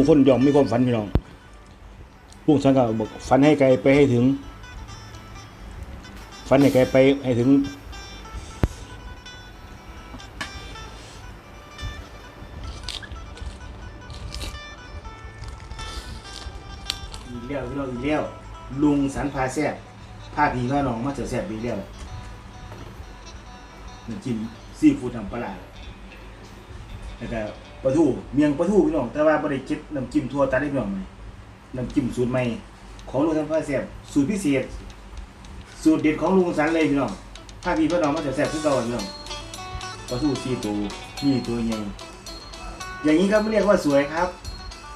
ทุกคนยอมมีความฝันพี่น้องลุงสันก็บอกฝันให้ไกลไปให้ถึง ฝันให้ไกลไปให้ถึง อีกแล้วพี่น้องอีกแล้วลุงสันพาแซ่บพาพี่พาน้องมาเจอแซ่บอีกแล้วน้ำจิ้มซีฟู้ดน้ำปลาร้าแล้วก็ ปลาทูเมียงปลาทูพี่น้อง แต่ว่าบ่ได้คิดน้ำจิ้มทั่วตัดได้พี่น้องไหมน้ำจิ้มสูตรใหม่ ของลุงสันพาแซ่บสูตรพิเศษ สูตรเด็ดของลุงสันเลยพี่น้องพาพี่พาน้องมาจอแซ่บคือเก่าพี่น้องปลาทูซีตัวนี่ตัวใหญ่อย่างนี้ครับเรียกว่าสวยครับ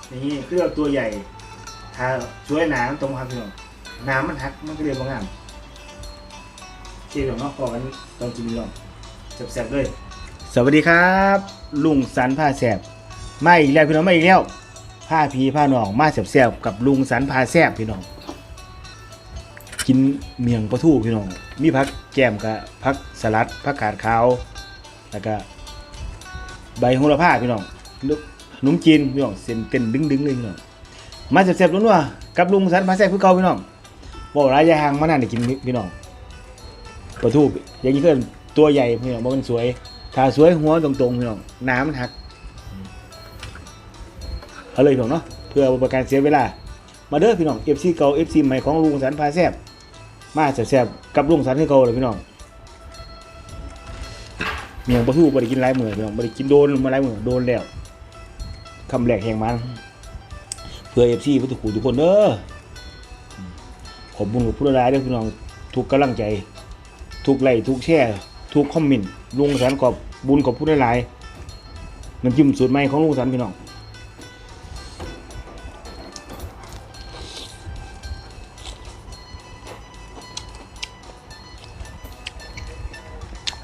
อย่างนี้คือเอาตัวใหญ่ ถ้าช่วยหนามันตรงครับพี่น้องน้ำมันหักมันก็เรียบว่างามเชี่ยวเนาะพอกันตอนกินพี่น้องแซ่บๆเลย สวัสดีครับ ลุงสันผ้าแสบมาอีกแล้วพี่น้องมาอีกแล้วผ้าพีผ้าหนองมาแซ่บๆกับลุงสันผ้าแสบพี่น้อง กินเมียงปลาทูพี่น้อง มีผักแกมกับผักสลัดผักกาดขาวแล้วก็ใบโหระพาพี่น้องลูกขนมจีนพี่น้องเส้นเต้นดึงๆเลยพี่น้องมาแซ่บๆล้วนๆกับลุงสันพาแซ่บคือเก่าพี่น้องบอกร้ายยาหางมานานได้กินพี่น้องปลาทูอย่างนี้ก็ตัวใหญ่พี่น้องบ่มันสวย ถ้าสวยหัวตรงๆพี่น้องน้ำมันหัก เอาเลยพี่น้องเนาะ เพื่อประการเสียเวลา มาเด้อพี่น้อง FC เก่า FC ใหม่ของลุงสันพาแซบมาแซ่บกับลุงสันคือเก่าเลยพี่น้องเมียงปลาทูบ่ได้กินหลายมื้อพี่น้องบ่ได้กินโดนมาหลายมื้อโดนแล้วคำแรกแห่งมัน เพื่อเอฟซีพุทธคูทุกคนเด้อขอบคุญกับผู้ร้ายด้อพี่น้องทุกกำลังใจ ทุกไลค์ทุกแชร์ ทุกคอมเมนต์ลุงสันขอบบุญขอบผู้ร้ายน้ำจิ้มสูตรใหม่ของลุงสันพี่น้อง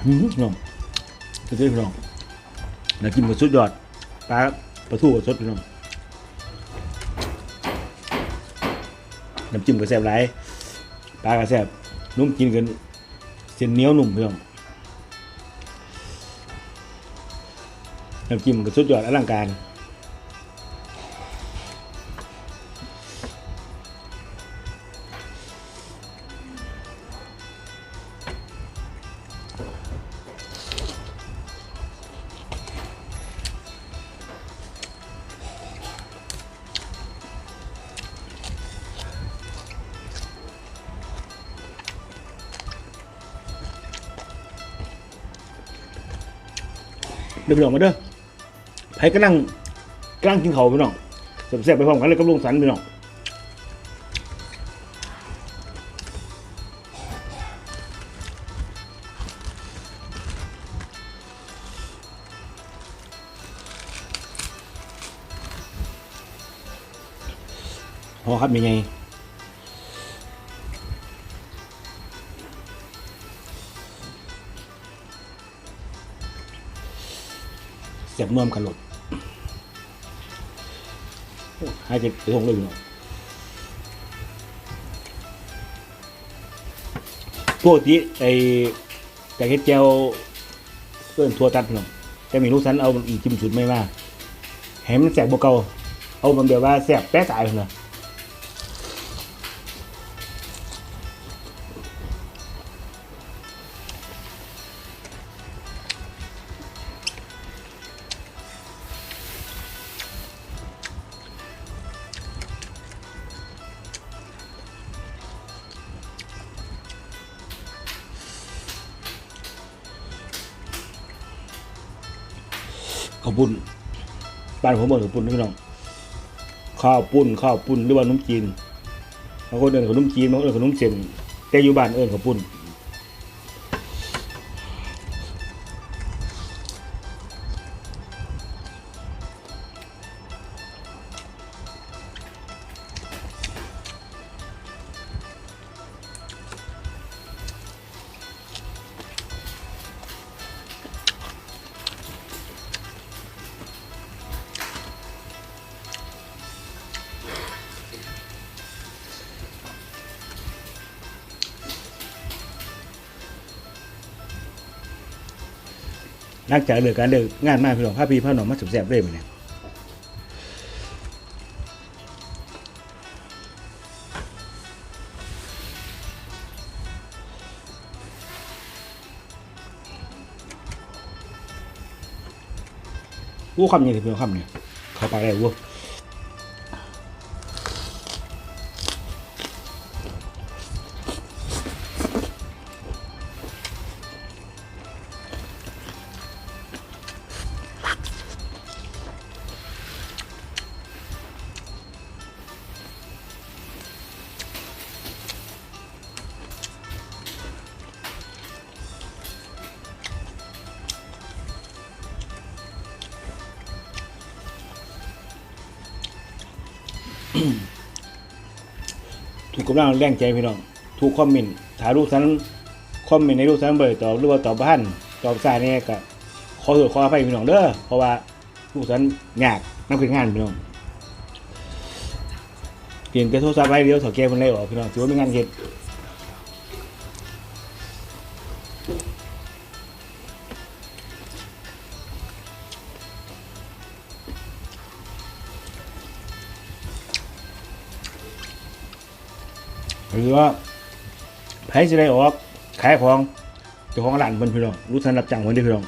หืมพี่น้องเด้อพี่น้องน้ำจิ้มก็สุดยอดปลาปลาทูก็สดพี่น้องน้ำจิ้มก็แซ่บหลายปลาก็แซ่บนุ่มกินกันเส้นเหนียวนุ่มพี่น้อง น้ำจิ้มก็สุดยอดอลังการเด้อพี่น้องมาเด้อ ไผก็นั่งกลังกินเขาพี่น้องแซ่บๆไปพร้อมกันเลยกับลุงสันพี่น้องพอครับยังไงแซ่บนวมกันหลด ให้เจ็บไปทงเลยพี่น้องปกติไอ้แต่เฮ็ดแจวเพื่อนทัวตัดพี่น้องแต่มีลูกสันเอาอีกจิ้มสุดไม่มาแห้มันแสบบ่เก่าเอามันแบบว่าแสบแป๊ะตายเลย ข้าวปุ้นบ้านผมบอนข้าวปุ้นนะพี่น้องข้าวปุ้นข้าวปุ้นหรือว่าขนมจีนบางคนเอินขนมจีนบางคนเอินขนมเส้นแต่อยู่บ้านเอินข้าวปุ้น นักจากเลิกการเลิกงานมาพี่น้องพาพี่พาน้องมาสุดแซ่บเลยมื้อนี่ยวู้คำยังไงพี่น้องคำเนี่ยเขาไปากอะไรวู้ วถูกกำลังแรงใจพี่น้อง ถูกคอมเมนต์ถ่ายรูปสันคอมเมนต์ในรูปสันเบอร์ตอบหรือว่าตอบบ้านตอบสายเนี่ยก็ขอโทษขออภัยพี่น้องเด้อเพราะว่าลูกสันยากนักเป็นงานพี่น้องเปลี่ยนกระโทรศัพท์ไว้เดียวถอดแก้มันเลยออกพี่น้องถือว่ามีงานเฮ็ด หรือว่าไผสิได้ออกขายของเจ้าของร้านเพิ่นพี่น้องรู้ทันรับจ้างเพิ่นเด้พี่น้อง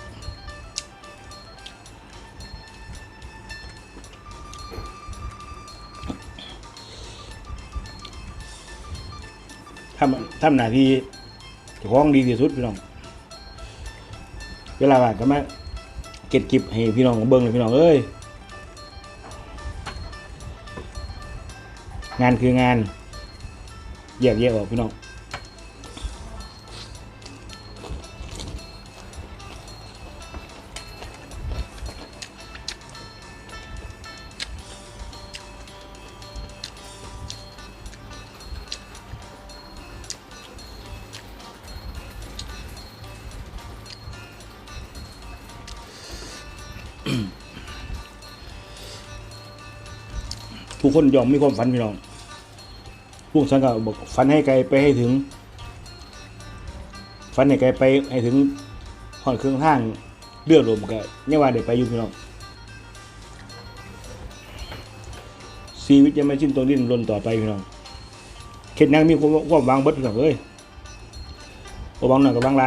ทำทำหน้าที่เจ้าของดีที่สุดพี่น้อง เวลาว่างก็มาเก็บกิบให้พี่น้องเบิ่งเลยพี่น้องเอ้ยงานคืองาน แยกแยกออกพี่น้องทุกคนยอมมีความฝันพี่น้อง พวกฉันก็บอกฟันให้ไกลไปให้ถึง ฟันให้ไกลไปให้ถึงหอดเครื่องทางเลือดลมก็เนี่ยว่าเดี๋ยวไปอยู่พี่น้องชีวิตยังไม่สิ้นตรงดิ้นรนต่อไปพี่น้องเข็ดนังมีความความวางเบิดพี่น้องเอ้ยบ่บางหน่อยกับบางไร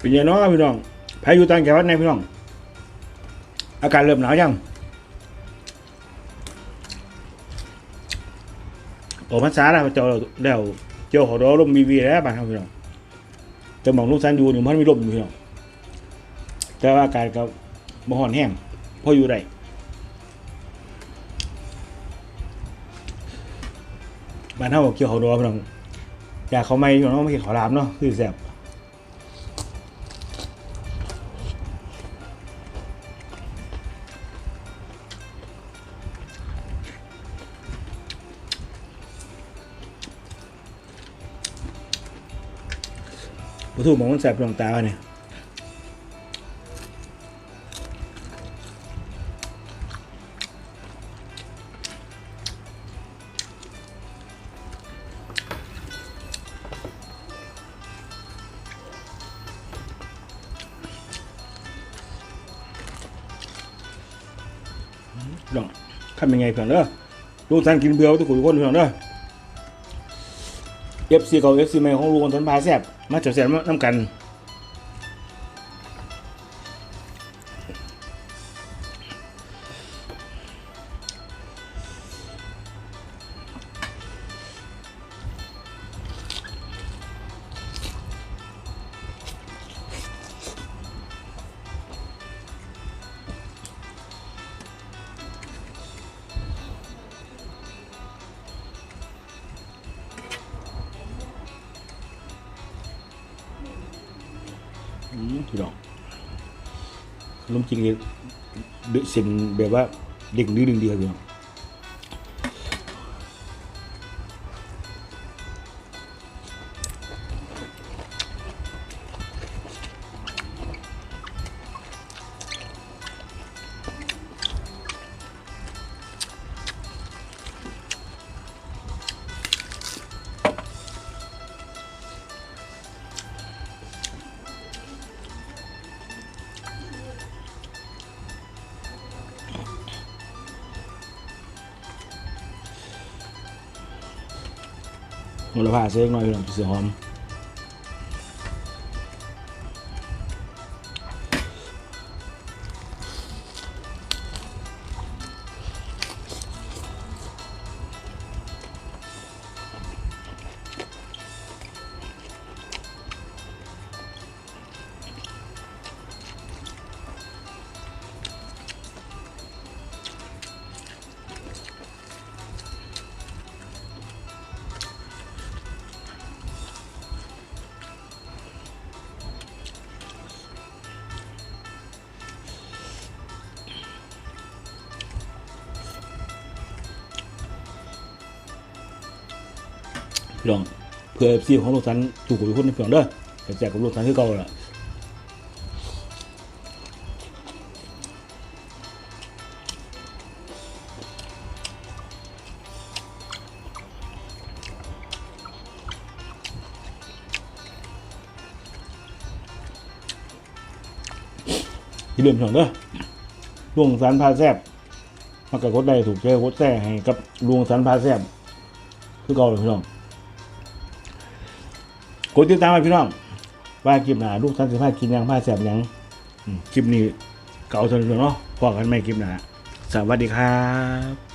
เป็นยังไงพี่น้องพายุต่างจังหวัดในพี่น้อง อากาศเริ่มหนาวยังออกพรรษาแล้วเจ้าเดี๋ยวเจ้าขอรอลมมีวีแล้วบ้านเราพี่น้องแต่หมองลูกซันอยู่หนึ่งพันมีลมอยู่พี่น้องแต่ว่าอากาศก็บ่ฮ้อนแห้งพออยู่ได้บ้านเฮาเกี่ยวเขารอพี่น้องอยากเขาไม่พี่น้องไม่เห็นขอรามเนาะคือแซ่บ บ่ถูกหมองมันแสบดวงตาเนี่ยดองทำยังไงเพื่อนเด้อลูกท่านกินเบื่อทุกคนทุกคนเพื่อนเด้อ เอฟซีกับเอฟซีใหม่ของลุงคนทนพาแซบมาเจับแซบน้ำกัน พี่น้องขนมจีนนี่ดึเส้นแบบว่าเด็กดื้อดึงเดียวพี่น้อง มูลค่าเซ็กหน่อยพี่น้องเสือหอม พี่น้องเพื่อเอฟซีของลูกสันถูกกับคนในเพื่อเด้อแต่แจกกับลูกสันคือเก่าละที่เริ่มพี่น้องเด้อลุงสันพาแซบมากระกดได้ถูกใจกดแซ่ให้กับลุงสันพาแซบคือเก่าเลยพี่น้อง กดติดตามไปพี่น้อง ว่าคลิปหน้าลูกสันสิพากินยังผ้าแสบยังอืมคลิปนี้เก่าเท่านั้นเนาะพอกันไม่คลิปหน้าสวัสดีครับ